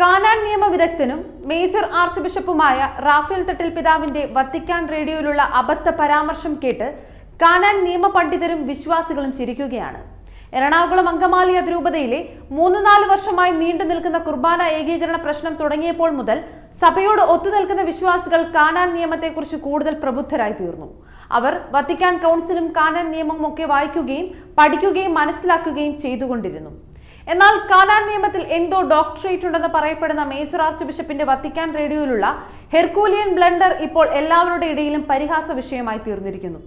കാനാൻ നിയമ വിദഗ്ധനും major arch ബിഷപ്പുമായ റാഫേൽ തട്ടിൽ പിതാവിന്റെ വത്തിക്കാൻ റേഡിയോയിലുള്ള അബദ്ധ പരാമർശം കേട്ട് കാനാൻ നിയമ പണ്ഡിതരും വിശ്വാസികളും ചിരിക്കുകയാണ്. എറണാകുളം അങ്കമാലി അതിരൂപതയിലെ മൂന്ന് നാല് വർഷമായി നീണ്ടു നിൽക്കുന്ന കുർബാന ഏകീകരണ പ്രശ്നം തുടങ്ങിയപ്പോൾ മുതൽ സഭയോട് ഒത്തുനിൽക്കുന്ന വിശ്വാസികൾ കാനാൻ നിയമത്തെക്കുറിച്ച് കൂടുതൽ പ്രബുദ്ധരായി തീർന്നു. അവർ വത്തിക്കാൻ കൗൺസിലും കാനാൻ നിയമവും ഒക്കെ വായിക്കുകയും പഠിക്കുകയും മനസ്സിലാക്കുകയും ചെയ്തുകൊണ്ടിരുന്നു. എന്നാൽ കാലാൻ നിയമത്തിൽ എന്തോ ഡോക്ടറേറ്റ് ഉണ്ടെന്ന് പറയപ്പെടുന്ന മേജർ ആർച്ച് ബിഷപ്പിന്റെ വത്തിക്കാൻ റേഡിയോയിലുള്ള ഹെർക്കൂലിയൻ ബ്ലണ്ടർ ഇപ്പോൾ എല്ലാവരുടെ ഇടയിലും പരിഹാസ വിഷയമായി തീർന്നിരിക്കുന്നു.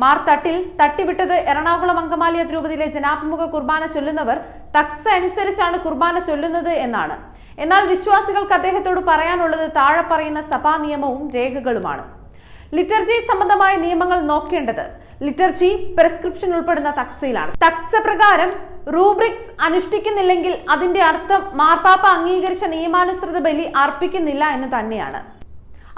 മാർ തട്ടിൽ തട്ടിവിട്ടത് എറണാകുളം അങ്കമാലിയ അതിരൂപതയിലെ ജനാഭിമുഖ കുർബാന ചൊല്ലുന്നവർ തക്സ അനുസരിച്ചാണ് കുർബാന ചൊല്ലുന്നത് എന്നാണ്. എന്നാൽ വിശ്വാസികൾക്ക് അദ്ദേഹത്തോട് പറയാനുള്ളത് താഴെ പറയുന്ന സഭാ നിയമവും രേഖകളുമാണ്. ലിറ്റർജി സംബന്ധമായ നിയമങ്ങൾ നോക്കേണ്ടത് ലിറ്റർജി പ്രിസ്ക്രിപ്ഷൻ ഉൾപ്പെടുന്ന തക്സയിലാണ്. തക്സ പ്രകാരം റൂബ്രിക്സ് അനുഷ്ഠിക്കുന്നില്ലെങ്കിൽ അതിന്റെ അർത്ഥം മാർപ്പാപ്പ അംഗീകരിച്ച നിയമാനുസൃത ബലി അർപ്പിക്കുന്നില്ല എന്ന് തന്നെയാണ്.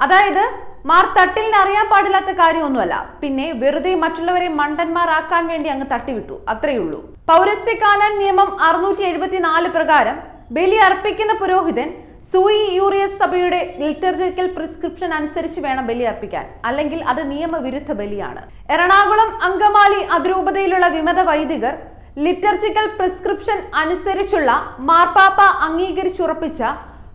അതായത് മാർ തട്ടിലിന് അറിയാൻ പാടില്ലാത്ത കാര്യമൊന്നുമല്ല. പിന്നെ വെറുതെ മറ്റുള്ളവരെ മണ്ടന്മാരാക്കാൻ വേണ്ടി അങ്ങ് തട്ടിവിട്ടു. അത്രയേ ഉള്ളൂ പൗരസ്ത്യ കാനാൻ നിയമം അറുന്നൂറ്റി എഴുപത്തിനാല് പ്രകാരം ബലി അർപ്പിക്കുന്ന പുരോഹിതൻ സൂയി യൂറിയസ് സഭയുടെ ലിറ്റർജിക്കൽ പ്രിസ്ക്രിപ്ഷൻ അനുസരിച്ച് വേണം ബലി അർപ്പിക്കാൻ അല്ലെങ്കിൽ അത് നിയമവിരുദ്ധ ബലിയാണ്. എറണാകുളം അങ്കമാലി അതിരൂപതയിലുള്ള വിമത വൈദികർ ലിറ്റർജിക്കൽ പ്രിസ്ക്രിപ്ഷൻ അനുസരിച്ചുള്ള മാർപ്പാപ്പ അംഗീകരിച്ചുറപ്പിച്ച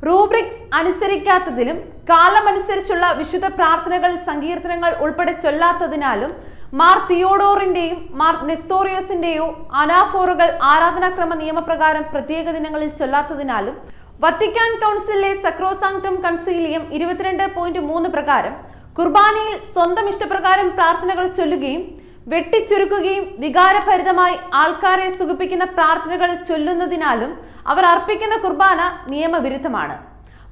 റൂബ്രിക്സ് അനുസരിക്കാത്തതിലും കാലമനുസരിച്ചുള്ള വിശുദ്ധ പ്രാർത്ഥനകൾ സങ്കീർത്തനങ്ങൾ ഉൾപ്പെടെ ചൊല്ലാത്തതിനാലും മാർ തിയോഡോറിന്റെയും മാർ നെസ്തോറിയസിന്റെയോ അനാഫോറുകൾ ആരാധനാക്രമ നിയമപ്രകാരം പ്രത്യേക ദിനങ്ങളിൽ ചൊല്ലാത്തതിനാലും വത്തിക്കാൻ കൗൺസിലിലെ സക്രോസാങ്ടം കൺസീലിയം ഇരുപത്തിരണ്ട് പോയിന്റ് മൂന്ന് പ്രകാരം കുർബാനയിൽ സ്വന്തം ഇഷ്ടപ്രകാരം പ്രാർത്ഥനകൾ ചൊല്ലുകയും വെട്ടിച്ചുരുക്കുകയും വികാരഭരിതമായി ആൾക്കാരെ സുഖിപ്പിക്കുന്ന പ്രാർത്ഥനകൾ ചൊല്ലുന്നതിനാലും അവർ അർപ്പിക്കുന്ന കുർബാന നിയമവിരുദ്ധമാണ്.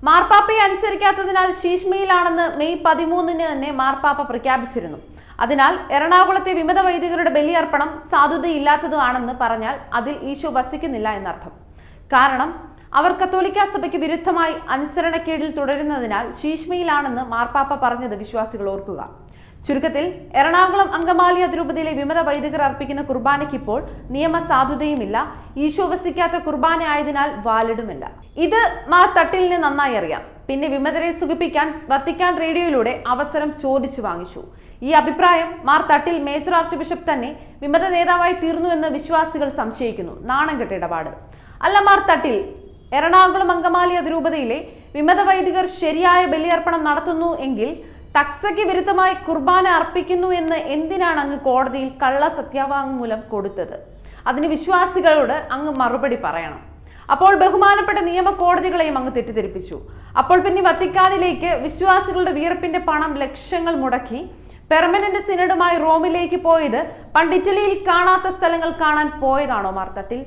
മാർപ്പാപ്പയെ അനുസരിക്കാത്തതിനാൽ ശീഷ്മയിലാണെന്ന് മെയ് പതിമൂന്നിന് തന്നെ മാർപ്പാപ്പ പ്രഖ്യാപിച്ചിരുന്നു. അതിനാൽ എറണാകുളത്തെ വിമത വൈദികരുടെ ബലിയർപ്പണം സാധുതയില്ലാത്തതുമാണെന്ന് പറഞ്ഞാൽ അതിൽ ഈശോ വസിക്കുന്നില്ല എന്നർത്ഥം. കാരണം അവർ കത്തോലിക്ക സഭയ്ക്ക് വിരുദ്ധമായി അനുസരണക്കേടിൽ തുടരുന്നതിനാൽ ശീഷ്മയിലാണെന്ന് മാർപ്പാപ്പ പറഞ്ഞത് വിശ്വാസികൾ ഓർക്കുക. ചുരുക്കത്തിൽ എറണാകുളം അങ്കമാലി അതിരൂപതയിലെ വിമത വൈദികർ അർപ്പിക്കുന്ന കുർബാനയ്ക്ക് ഇപ്പോൾ നിയമ സാധുതയുമില്ല ഈശോ വസിക്കാത്ത കുർബാന ആയതിനാൽ വാലിടുമില്ല ഇത് മാ തട്ടിലിന് നന്നായി അറിയാം. പിന്നെ വിമതരെ സുഖിപ്പിക്കാൻ വത്തിക്കാൻ റേഡിയോയിലൂടെ അവസരം ചോദിച്ചു വാങ്ങിച്ചു. ഈ അഭിപ്രായം Mar Thattil major arch bishop തന്നെ വിമത നേതാവായി തീർന്നുവെന്ന് വിശ്വാസികൾ സംശയിക്കുന്നു. നാണം കെട്ട ഇടപാട്. അല്ല മാർ തട്ടിൽ എറണാകുളം അങ്കമാലി അതിരൂപതയിലെ വിമത വൈദികർ ശരിയായ ബലിയർപ്പണം നടത്തുന്നു എങ്കിൽ തക്സയ്ക്ക് വിരുദ്ധമായി കുർബാന അർപ്പിക്കുന്നു എന്ന് എന്തിനാണ് അങ്ങ് കോടതിയിൽ കള്ള സത്യവാങ്മൂലം കൊടുത്തത്? അതിന് വിശ്വാസികളോട് അങ്ങ് മറുപടി പറയണം. അപ്പോൾ ബഹുമാനപ്പെട്ട നിയമ കോടതികളെയും അങ്ങ് തെറ്റിദ്ധരിപ്പിച്ചു. അപ്പോൾ പിന്നെ വത്തിക്കാനിലേക്ക് വിശ്വാസികളുടെ വിയർപ്പിന്റെ പണം ലക്ഷങ്ങൾ മുടക്കി പെർമനന്റ് സിനഡുമായി റോമിലേക്ക് പോയത് പണ്ട് ഇറ്റലിയിൽ കാണാത്ത സ്ഥലങ്ങൾ കാണാൻ പോയതാണോ മാർത്തട്ടിൽ?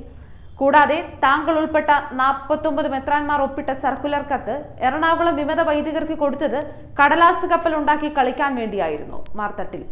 കൂടാതെ താങ്കൾ ഉൾപ്പെട്ട നാൽപ്പത്തൊമ്പത് മെത്രാൻമാർ ഒപ്പിട്ട സർക്കുലർ കത്ത് എറണാകുളം വിമത വൈദികർക്ക് കൊടുത്തത് കടലാസ് കപ്പൽ ഉണ്ടാക്കി കളിക്കാൻ വേണ്ടിയായിരുന്നു. മാർത്തട്ടിൽ.